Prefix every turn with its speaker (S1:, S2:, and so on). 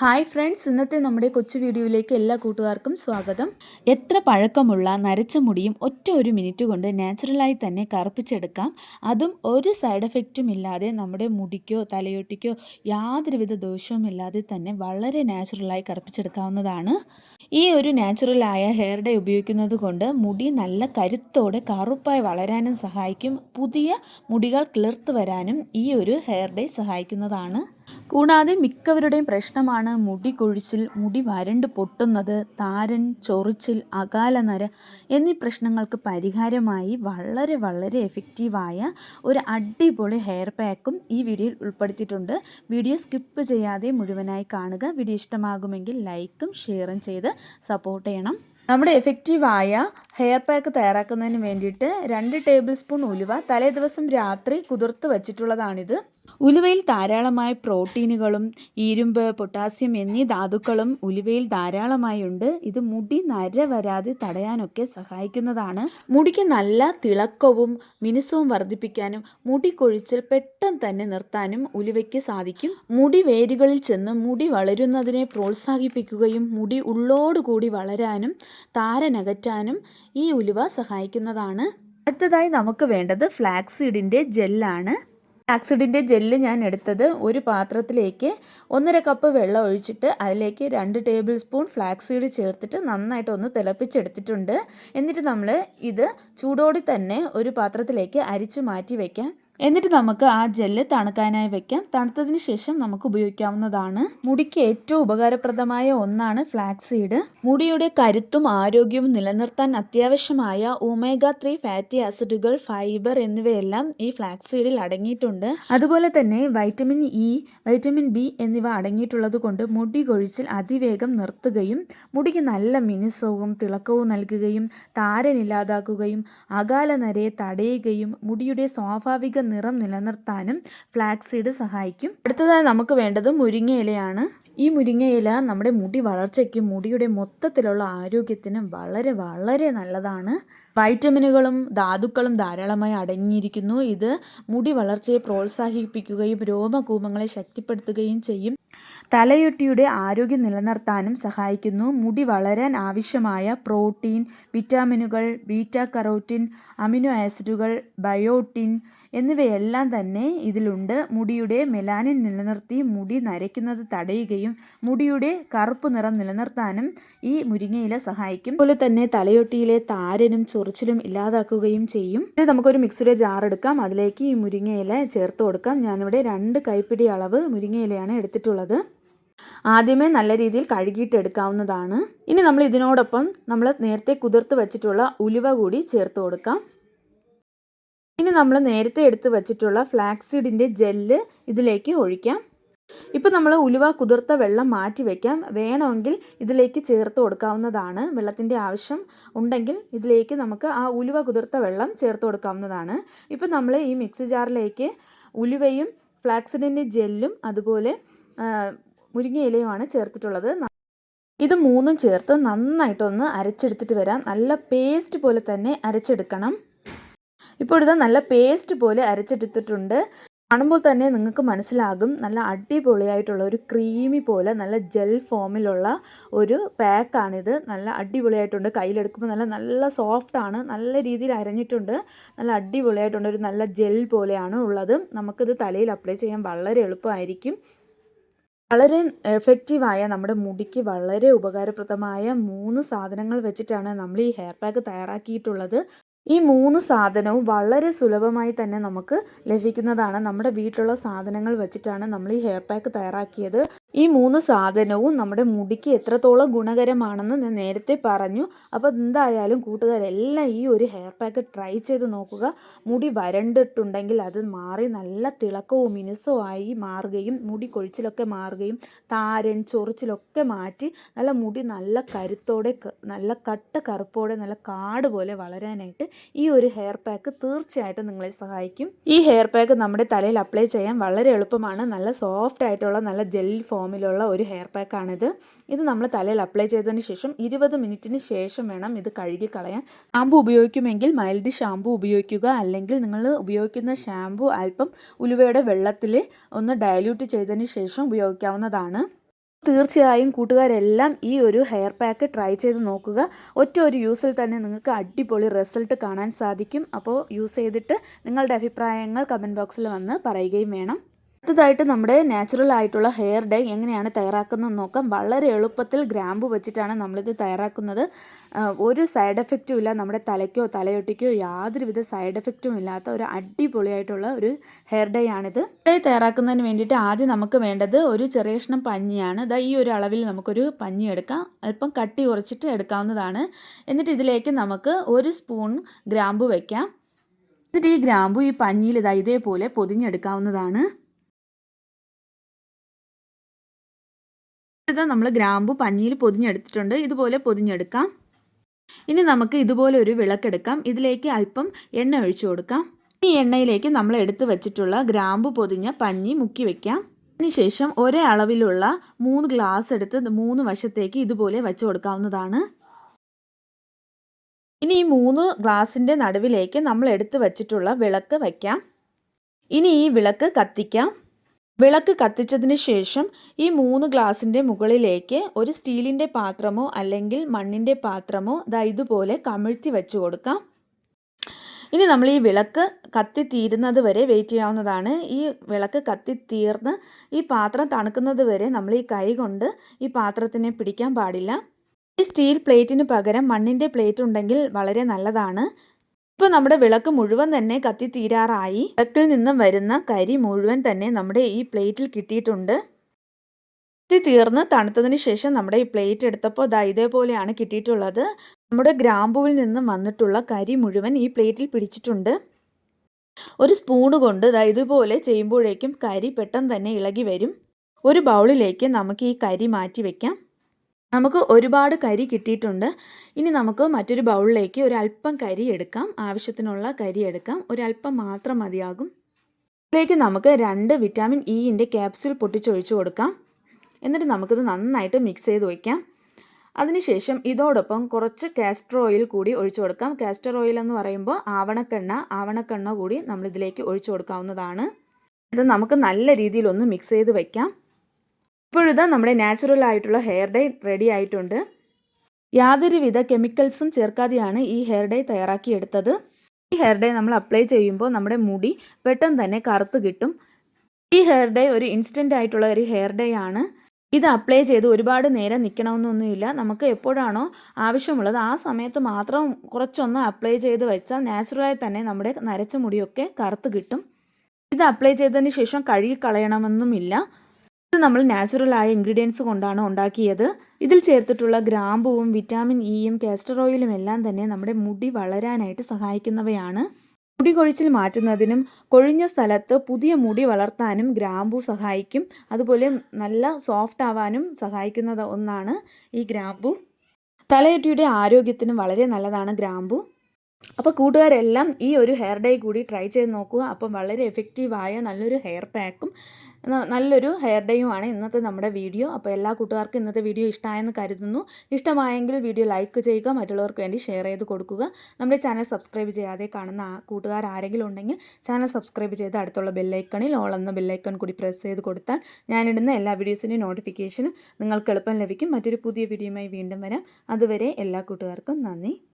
S1: Hi friends ഇന്നത്തെ നമ്മുടെ കൊച്ചു വീഡിയോയിലേക്ക് എല്ലാ കൂട്ടുകാർക്കും സ്വാഗതം. എത്ര പഴക്കമുള്ള നരച്ച മുടിയും ഒറ്റ ഒരു മിനിറ്റ് കൊണ്ട് നാച്ചുറലായി തന്നെ കറുപ്പിച്ചെടുക്കാം. അതും ഒരു സൈഡ് എഫക്റ്റും ഇല്ലാതെ നമ്മുടെ മുടിക്കോ തലയോട്ടിക്കോ യാതൊരുവിധ ദോഷവും ഇല്ലാതെ തന്നെ വളരെ നാച്ചുറലായി കറുപ്പിച്ചെടുക്കാവുന്നതാണ്. ഈ ഒരു നാച്ചുറലായ ഹെയർ ഡേ ഉപയോഗിക്കുന്നത് കൊണ്ട് മുടി നല്ല കരുത്തോടെ കറുപ്പായി വളരാനും സഹായിക്കും. പുതിയ മുടികൾ കിളിർത്ത് വരാനും ഈ ഒരു ഹെയർ ഡേ സഹായിക്കുന്നതാണ്. കൂടാതെ മിക്കവരുടെയും പ്രശ്നമാണ് മുടി കൊഴിച്ചിൽ മുടി വരണ്ട് പൊട്ടുന്നത് താരൻ ചൊറിച്ചിൽ അകാലനര എന്നീ പ്രശ്നങ്ങൾക്ക് പരിഹാരമായി വളരെ വളരെ എഫക്റ്റീവായ ഒരു അടിപൊളി ഹെയർ പാക്കും ഈ വീഡിയോയിൽ ഉൾപ്പെടുത്തിയിട്ടുണ്ട്. വീഡിയോ സ്കിപ്പ് ചെയ്യാതെ മുഴുവനായി കാണുക. വീഡിയോ ഇഷ്ടമാകുമെങ്കിൽ ലൈക്കും ഷെയറും ചെയ്ത് സപ്പോർട്ട് ചെയ്യണം. നമ്മുടെ എഫക്റ്റീവായ ഹെയർ പാക്ക് തയ്യാറാക്കുന്നതിന് വേണ്ടിയിട്ട് രണ്ട് ടേബിൾ സ്പൂൺ ഉലുവ തലേ ദിവസം രാത്രി കുതിർത്ത് വച്ചിട്ടുള്ളതാണിത്. ഉലുവയിൽ ധാരാളമായ പ്രോട്ടീനുകളും ഇരുമ്പ് പൊട്ടാസ്യം എന്നീ ധാതുക്കളും ഉലുവയിൽ ധാരാളമായി ഉണ്ട് ഇത് മുടി നര വരാതെ തടയാനൊക്കെ സഹായിക്കുന്നതാണ്. മുടിക്ക് നല്ല തിളക്കവും മിനുസവും വർദ്ധിപ്പിക്കാനും മുടി കൊഴിച്ചിൽ പെട്ടെന്ന് തന്നെ നിർത്താനും ഉലുവയ്ക്ക് സാധിക്കും. മുടി വേരുകളിൽ ചെന്ന് മുടി വളരുന്നതിനെ പ്രോത്സാഹിപ്പിക്കുകയും മുടി ഉള്ളോടുകൂടി വളരാനും താരനകറ്റാനും ഈ ഉലുവ സഹായിക്കുന്നതാണ്. അടുത്തതായി നമുക്ക് വേണ്ടത് ഫ്ലാക്സീഡിന്റെ ജെല്ലാണ്. ഫ്ലാക്സിഡിന്റെ ജെല്ല് ഞാൻ എടുത്തത് ഒരു പാത്രത്തിലേക്ക് ഒന്നര കപ്പ് വെള്ളം ഒഴിച്ചിട്ട് അതിലേക്ക് രണ്ട് ടേബിൾ സ്പൂൺ ഫ്ലാക്സീഡ് ചേർത്തിട്ട് നന്നായിട്ട് ഒന്ന് തിളപ്പിച്ചെടുത്തിട്ടുണ്ട്. എന്നിട്ട് നമ്മൾ ഇത് ചൂടോടി തന്നെ ഒരു പാത്രത്തിലേക്ക് അരിച്ച് മാറ്റി വയ്ക്കാം എന്നിട്ട് നമുക്ക് ആ ജെല്ല് തണുക്കാനായി വെക്കാം. തണുത്തതിന് ശേഷം നമുക്ക് ഉപയോഗിക്കാവുന്നതാണ്. മുടിക്ക് ഏറ്റവും ഉപകാരപ്രദമായ ഒന്നാണ് ഫ്ലാക്സ് സീഡ് മുടിയുടെ കരുത്തും ആരോഗ്യവും നിലനിർത്താൻ അത്യാവശ്യമായ ഒമേഗ ത്രീ ഫാറ്റി ആസിഡുകൾ ഫൈബർ എന്നിവയെല്ലാം ഈ ഫ്ലാക്സ് സീഡിൽ അടങ്ങിയിട്ടുണ്ട്. അതുപോലെ തന്നെ വൈറ്റമിൻ ഇ വൈറ്റമിൻ ബി എന്നിവ അടങ്ങിയിട്ടുള്ളത് കൊണ്ട് മുടി കൊഴിച്ചിൽ അതിവേഗം നിർത്തുകയും മുടിക്ക് നല്ല മിനുസവും തിളക്കവും നൽകുകയും താരനില്ലാതാക്കുകയും അകാല നരയെ തടയുകയും മുടിയുടെ സ്വാഭാവിക നിറം നിലനിർത്താനും ഫ്ലാക്സീഡ് സഹായിക്കും. അടുത്തതായി നമുക്ക് വേണ്ടത് മുരിങ്ങയിലയാണ് ഈ മുരിങ്ങയില നമ്മുടെ മുടി വളർച്ചയ്ക്കും മുടിയുടെ മൊത്തത്തിലുള്ള ആരോഗ്യത്തിനും വളരെ വളരെ നല്ലതാണ്. വൈറ്റമിനുകളും ധാതുക്കളും ധാരാളമായി അടങ്ങിയിരിക്കുന്നു. ഇത് മുടി വളർച്ചയെ പ്രോത്സാഹിപ്പിക്കുകയും രോമകൂപങ്ങളെ ശക്തിപ്പെടുത്തുകയും ചെയ്യും. തലയൊട്ടിയുടെ ആരോഗ്യം നിലനിർത്താനും സഹായിക്കുന്നു. മുടി വളരാൻ ആവശ്യമായ പ്രോട്ടീൻ വിറ്റാമിനുകൾ ബീറ്റ കരോട്ടിൻ അമിനോ ആസിഡുകൾ ബയോട്ടിൻ എന്നിവയെല്ലാം തന്നെ ഇതിലുണ്ട്. മുടിയുടെ മെലാനിൻ നിലനിർത്തി മുടി നരയ്ക്കുന്നത് തടയുകയും മുടിയുടെ കറുപ്പ് നിറം നിലനിർത്താനും ഈ മുരിങ്ങയില സഹായിക്കും. അതുപോലെ തന്നെ തലയൊട്ടിയിലെ താരനും ചൊറിച്ചിലും ഇല്ലാതാക്കുകയും ചെയ്യും. ഇത് നമുക്കൊരു മിക്സിയുടെ ജാർ എടുക്കാം. അതിലേക്ക് ഈ മുരിങ്ങയില ചേർത്ത് കൊടുക്കാം. ഞാനിവിടെ രണ്ട് കൈപ്പിടി അളവ് മുരിങ്ങയിലയാണ് എടുത്തിട്ടുള്ളത്. ആദ്യമേ നല്ല രീതിയിൽ കഴുകിയിട്ട് എടുക്കാവുന്നതാണ് ഇനി നമ്മൾ ഇതിനോടൊപ്പം നമ്മൾ നേരത്തെ കുതിർത്ത് വെച്ചിട്ടുള്ള ഉലുവ കൂടി ചേർത്ത് കൊടുക്കാം. ഇനി നമ്മൾ നേരത്തെ എടുത്ത് വെച്ചിട്ടുള്ള ഫ്ലാക്സീഡിന്റെ ജെല്ല് ഇതിലേക്ക് ഒഴിക്കാം. ഇപ്പോൾ നമ്മൾ ഉലുവ കുതിർത്ത വെള്ളം മാറ്റി വയ്ക്കാം വേണമെങ്കിൽ ഇതിലേക്ക് ചേർത്ത് കൊടുക്കാവുന്നതാണ് വെള്ളത്തിന്റെ ആവശ്യം. ഉണ്ടെങ്കിൽ ഇതിലേക്ക് നമുക്ക് ആ ഉലുവ കുതിർത്ത വെള്ളം ചേർത്ത് കൊടുക്കാവുന്നതാണ്. ഇപ്പോൾ നമ്മൾ ഈ മിക്സി ജാറിലേക്ക് ഉലുവയും ഫ്ലാക്സിഡിന്റെ ജെല്ലും അതുപോലെ മുരിങ്ങയിലയുമാണ് ചേർത്തിട്ടുള്ളത്. ഇത് മൂന്നും ചേർത്ത് നന്നായിട്ടൊന്ന് അരച്ചെടുത്തിട്ട് വരാം. നല്ല പേസ്റ്റ് പോലെ തന്നെ അരച്ചെടുക്കണം. ഇപ്പോൾ ഇത് നല്ല പേസ്റ്റ് പോലെ അരച്ചെടുത്തിട്ടുണ്ട്. കാണുമ്പോൾ തന്നെ നിങ്ങൾക്ക് മനസ്സിലാകും. നല്ല അടിപൊളിയായിട്ടുള്ള ഒരു ക്രീമി പോലെ നല്ല ജെൽ ഫോമിലുള്ള ഒരു പാക്കാണിത് നല്ല അടിപൊളിയായിട്ടുണ്ട്. കയ്യിലെടുക്കുമ്പോൾ നല്ല നല്ല സോഫ്റ്റാണ് നല്ല രീതിയിൽ അരഞ്ഞിട്ടുണ്ട്. നല്ല അടിപൊളിയായിട്ടുണ്ട് ഒരു നല്ല ജെൽ പോലെയാണ് ഉള്ളത്. നമുക്കിത് തലയിൽ അപ്ലൈ ചെയ്യാൻ വളരെ എളുപ്പമായിരിക്കും. വളരെ എഫക്റ്റീവായ നമ്മുടെ മുടിക്ക് വളരെ ഉപകാരപ്രദമായ മൂന്ന് സാധനങ്ങൾ വെച്ചിട്ടാണ് നമ്മൾ ഈ ഹെയർ പാക്ക് തയ്യാറാക്കിയിട്ടുള്ളത്. ഈ മൂന്ന് സാധനവും വളരെ സുലഭമായി തന്നെ നമുക്ക് ലഭിക്കുന്നതാണ്. നമ്മുടെ വീട്ടിലുള്ള സാധനങ്ങൾ വെച്ചിട്ടാണ് നമ്മൾ ഈ ഹെയർ പാക്ക് തയ്യാറാക്കിയത്. ഈ മൂന്ന് സാധനവും നമ്മുടെ മുടിക്ക് എത്രത്തോളം ഗുണകരമാണെന്ന് ഞാൻ നേരത്തെ പറഞ്ഞു. അപ്പോൾ എന്തായാലും കൂട്ടുകാരെല്ലാം ഈ ഒരു ഹെയർ പാക്ക് ട്രൈ ചെയ്ത് നോക്കുക. മുടി വരണ്ടിട്ടുണ്ടെങ്കിൽ അത് മാറി നല്ല തിളക്കവും മിനുസവും ആയി മാറുകയും മുടി കൊഴിച്ചിലൊക്കെ മാറുകയും താരൻ ചൊറിച്ചിലൊക്കെ മാറ്റി നല്ല മുടി നല്ല കരുത്തോടെ നല്ല കട്ട കറുപ്പോടെ നല്ല കാട് പോലെ വളരാനായിട്ട് ഈ ഒരു ഹെയർ പാക്ക് തീർച്ചയായിട്ടും നിങ്ങളെ സഹായിക്കും. ഈ ഹെയർ പാക്ക് നമ്മുടെ തലയിൽ അപ്ലൈ ചെയ്യാൻ വളരെ എളുപ്പമാണ്. നല്ല സോഫ്റ്റ് ആയിട്ടുള്ള നല്ല ജെൽ ഫോമിലുള്ള ഒരു ഹെയർ പാക്കാണിത് ഇത് നമ്മൾ തലയിൽ അപ്ലൈ ചെയ്തതിന് ശേഷം ഇരുപത് മിനിറ്റിന് ശേഷം വേണം ഇത് കഴുകി കളയാൻ. ഷാമ്പു ഉപയോഗിക്കുമെങ്കിൽ മൈൽഡ് ഷാമ്പു ഉപയോഗിക്കുക. അല്ലെങ്കിൽ നിങ്ങൾ ഉപയോഗിക്കുന്ന ഷാമ്പു അല്പം ഉലുവയുടെ വെള്ളത്തിൽ ഒന്ന് ഡയല്യൂട്ട് ചെയ്തതിന് ശേഷം ഉപയോഗിക്കാവുന്നതാണ്. തീർച്ചയായും കൂട്ടുകാരെല്ലാം ഈ ഒരു ഹെയർ പാക്ക് ട്രൈ ചെയ്ത് നോക്കുക. ഒറ്റ ഒരു യൂസിൽ തന്നെ നിങ്ങൾക്ക് അടിപൊളി റിസൾട്ട് കാണാൻ സാധിക്കും. അപ്പോൾ യൂസ് ചെയ്തിട്ട് നിങ്ങളുടെ അഭിപ്രായങ്ങൾ കമന്റ് ബോക്സിൽ വന്ന് പറയുകയും വേണം. അടുത്തതായിട്ട് നമ്മുടെ നാച്ചുറൽ ആയിട്ടുള്ള ഹെയർ ഡൈ എങ്ങനെയാണ് തയ്യാറാക്കുന്നത് നോക്കാം. വളരെ എളുപ്പത്തിൽ ഗ്രാമ്പു വെച്ചിട്ടാണ് നമ്മളിത് തയ്യാറാക്കുന്നത്. ഒരു സൈഡ് എഫക്റ്റും ഇല്ല. നമ്മുടെ തലയ്ക്കോ തലയൊട്ടിക്കോ യാതൊരുവിധ സൈഡ് എഫക്റ്റും ഇല്ലാത്ത ഒരു അടിപൊളിയായിട്ടുള്ള ഒരു ഹെയർ ഡൈ ആണിത്. ഡൈ തയ്യാറാക്കുന്നതിന് വേണ്ടിയിട്ട് ആദ്യം നമുക്ക് വേണ്ടത് ഒരു ചെറിയ കഷ്ണം പഞ്ഞിയാണ്. ഇതാ ഈ ഒരു അളവിൽ നമുക്കൊരു പഞ്ഞി എടുക്കാം. അല്പം കട്ടി കുറച്ചിട്ട് എടുക്കാവുന്നതാണ്. എന്നിട്ട് ഇതിലേക്ക് നമുക്ക് ഒരു സ്പൂൺ ഗ്രാമ്പു വയ്ക്കാം എന്നിട്ട് ഈ ഗ്രാമ്പു ഈ പഞ്ഞിയിൽ ഇതാ ഇതേപോലെ പൊതിഞ്ഞെടുക്കാവുന്നതാണ്. ഇത് നമ്മൾ ഗ്രാമ്പു പഞ്ഞിയിൽ പൊതിഞ്ഞെടുത്തിട്ടുണ്ട്. ഇതുപോലെ പൊതിഞ്ഞെടുക്കാം. ഇനി നമുക്ക് ഇതുപോലെ ഒരു വിളക്കെടുക്കാം. ഇതിലേക്ക് അല്പം എണ്ണ ഒഴിച്ചു കൊടുക്കാം. ഈ എണ്ണയിലേക്ക് നമ്മൾ എടുത്തു വെച്ചിട്ടുള്ള ഗ്രാമ്പു പൊതിഞ്ഞ പഞ്ഞി മുക്കി വെക്കാം. അതിനുശേഷം ഒരേ അളവിലുള്ള മൂന്ന് ഗ്ലാസ് എടുത്ത് മൂന്ന് വശത്തേക്ക് ഇതുപോലെ വെച്ച് കൊടുക്കാവുന്നതാണ്. ഇനി ഈ മൂന്ന് ഗ്ലാസിന്റെ നടുവിലേക്ക് നമ്മൾ എടുത്തു വെച്ചിട്ടുള്ള വിളക്ക് വയ്ക്കാം. ഇനി ഈ വിളക്ക് കത്തിക്കാം. വിളക്ക് കത്തിച്ചതിന് ശേഷം ഈ മൂന്ന് ഗ്ലാസിന്റെ മുകളിലേക്ക് ഒരു സ്റ്റീലിന്റെ പാത്രമോ അല്ലെങ്കിൽ മണ്ണിന്റെ പാത്രമോ ദാ ഇതുപോലെ കമിഴ്ത്തി വെച്ച് കൊടുക്കാം. ഇനി നമ്മൾ ഈ വിളക്ക് കത്തി തീരുന്നത് വരെ വെയിറ്റ് ചെയ്യാവുന്നതാണ്. ഈ വിളക്ക് കത്തി തീർന്ന് ഈ പാത്രം തണുക്കുന്നത് വരെ നമ്മൾ ഈ കൈ കൊണ്ട് ഈ പാത്രത്തിനെ പിടിക്കാൻ പാടില്ല. ഈ സ്റ്റീൽ പ്ലേറ്റിന് പകരം മണ്ണിന്റെ പ്ലേറ്റ് ഉണ്ടെങ്കിൽ വളരെ നല്ലതാണ്. ഇപ്പോൾ നമ്മുടെ വിളക്ക് മുഴുവൻ തന്നെ കത്തി തീരാറായി വിളക്കിൽ നിന്നും വരുന്ന കരി മുഴുവൻ തന്നെ നമ്മുടെ ഈ പ്ലേറ്റിൽ കിട്ടിയിട്ടുണ്ട്. കത്തി തീർന്ന് തണുത്തതിന് ശേഷം നമ്മുടെ ഈ പ്ലേറ്റ് എടുത്തപ്പോൾ ദാ ഇതേപോലെയാണ് കിട്ടിയിട്ടുള്ളത്. നമ്മുടെ ഗ്രാമ്പുവിൽ നിന്നും വന്നിട്ടുള്ള കരി മുഴുവൻ ഈ പ്ലേറ്റിൽ പിടിച്ചിട്ടുണ്ട്. ഒരു സ്പൂണ് കൊണ്ട് ദാ ഇതുപോലെ ചെയ്യുമ്പോഴേക്കും കരി പെട്ടെന്ന് തന്നെ ഇളകി വരും. ഒരു ബൗളിലേക്ക് നമുക്ക് ഈ കരി മാറ്റി വെക്കാം. നമുക്ക് ഒരുപാട് കരി കിട്ടിയിട്ടുണ്ട്. ഇനി നമുക്ക് മറ്റൊരു ബൗളിലേക്ക് ഒരു അല്പം കരി എടുക്കാം. ആവശ്യത്തിനുള്ള കരി എടുക്കാം. ഒരല്പം മാത്രം മതിയാകും. ഇതിലേക്ക് നമുക്ക് രണ്ട് വിറ്റാമിൻ ഇന്റെ ക്യാപ്സ്യൂൾ പൊട്ടിച്ചൊഴിച്ചു കൊടുക്കാം. എന്നിട്ട് നമുക്കിത് നന്നായിട്ട് മിക്സ് ചെയ്ത് വയ്ക്കാം അതിനുശേഷം ഇതോടൊപ്പം കുറച്ച് കാസ്റ്റർ ഓയിൽ കൂടി ഒഴിച്ചു കൊടുക്കാം. കാസ്റ്റർ ഓയിൽ എന്ന് പറയുമ്പോൾ ആവണക്കെണ്ണ ആവണക്കെണ്ണ കൂടി നമ്മളിതിലേക്ക് ഒഴിച്ചു കൊടുക്കാവുന്നതാണ്. ഇത് നമുക്ക് നല്ല രീതിയിലൊന്ന് മിക്സ് ചെയ്ത് വയ്ക്കാം ഇപ്പോഴിതാ നമ്മുടെ നാച്ചുറൽ ആയിട്ടുള്ള ഹെയർ ഡൈ റെഡി ആയിട്ടുണ്ട്. യാതൊരുവിധ കെമിക്കൽസും ചേർക്കാതെയാണ് ഈ ഹെയർ ഡൈ തയ്യാറാക്കിയെടുത്തത് ഈ ഹെയർ ഡൈ നമ്മൾ അപ്ലൈ ചെയ്യുമ്പോൾ നമ്മുടെ മുടി പെട്ടെന്ന് തന്നെ കറുത്ത് കിട്ടും. ഈ ഹെയർ ഡൈ ഒരു ഇൻസ്റ്റന്റ് ആയിട്ടുള്ള ഒരു ഹെയർ ഡൈ ആണ്. ഇത് അപ്ലൈ ചെയ്ത് ഒരുപാട് നേരം നിൽക്കണമെന്നൊന്നുമില്ല നമുക്ക് എപ്പോഴാണോ ആവശ്യമുള്ളത് ആ സമയത്ത് മാത്രം കുറച്ചൊന്ന് അപ്ലൈ ചെയ്ത് വെച്ചാൽ നാച്ചുറലായി തന്നെ നമ്മുടെ നരച്ച മുടിയൊക്കെ കറുത്ത് കിട്ടും. ഇത് അപ്ലൈ ചെയ്തതിന് ശേഷം കഴുകി കളയണമെന്നുമില്ല. ഇത് നമ്മൾ നാച്ചുറലായ ഇൻഗ്രീഡിയൻസ് കൊണ്ടാണ് ഉണ്ടാക്കിയത്. ഇതിൽ ചേർത്തിട്ടുള്ള ഗ്രാമ്പുവും വിറ്റാമിൻ ഇയും കാസ്റ്റർ ഓയിലും എല്ലാം തന്നെ നമ്മുടെ മുടി വളരാനായിട്ട് സഹായിക്കുന്നവയാണ്. മുടി കൊഴിച്ചിൽ മാറ്റുന്നതിനും കൊഴിഞ്ഞ സ്ഥലത്ത് പുതിയ മുടി വളർത്താനും ഗ്രാമ്പു സഹായിക്കും. അതുപോലെ നല്ല സോഫ്റ്റ് ആവാനും സഹായിക്കുന്നത് ഒന്നാണ് ഈ ഗ്രാമ്പു. തലയൊട്ടിയുടെ ആരോഗ്യത്തിനും വളരെ നല്ലതാണ് ഗ്രാമ്പു. അപ്പോൾ കൂട്ടുകാരെല്ലാം ഈ ഒരു ഹെയർ ഡൈ കൂടി ട്രൈ ചെയ്ത് നോക്കുക. അപ്പം വളരെ എഫക്റ്റീവായ നല്ലൊരു ഹെയർ പാക്കും നല്ലൊരു ഹെയർ ഡേയുമാണ് ഇന്നത്തെ നമ്മുടെ വീഡിയോ അപ്പോൾ എല്ലാ കൂട്ടുകാർക്കും ഇന്നത്തെ വീഡിയോ ഇഷ്ടമായെന്ന് കരുതുന്നു. ഇഷ്ടമായെങ്കിൽ വീഡിയോ ലൈക്ക് ചെയ്യുക മറ്റുള്ളവർക്ക് വേണ്ടി ഷെയർ ചെയ്ത് കൊടുക്കുക. നമ്മുടെ ചാനൽ സബ്സ്ക്രൈബ് ചെയ്യാതെ കാണുന്ന കൂട്ടുകാർ ആരെങ്കിലും ഉണ്ടെങ്കിൽ ചാനൽ സബ്സ്ക്രൈബ് ചെയ്ത് അടുത്തുള്ള ബെല്ലൈക്കണിൽ ഓൾ എന്ന ബെല്ലൈക്കൺ കൂടി പ്രസ് ചെയ്ത് കൊടുത്താൽ ഞാനിടുന്ന എല്ലാ വീഡിയോസിന്റെയും നോട്ടിഫിക്കേഷൻ നിങ്ങൾക്ക് എളുപ്പം ലഭിക്കും. മറ്റൊരു പുതിയ വീഡിയോയുമായി വീണ്ടും വരാം. അതുവരെ എല്ലാ കൂട്ടുകാർക്കും നന്ദി.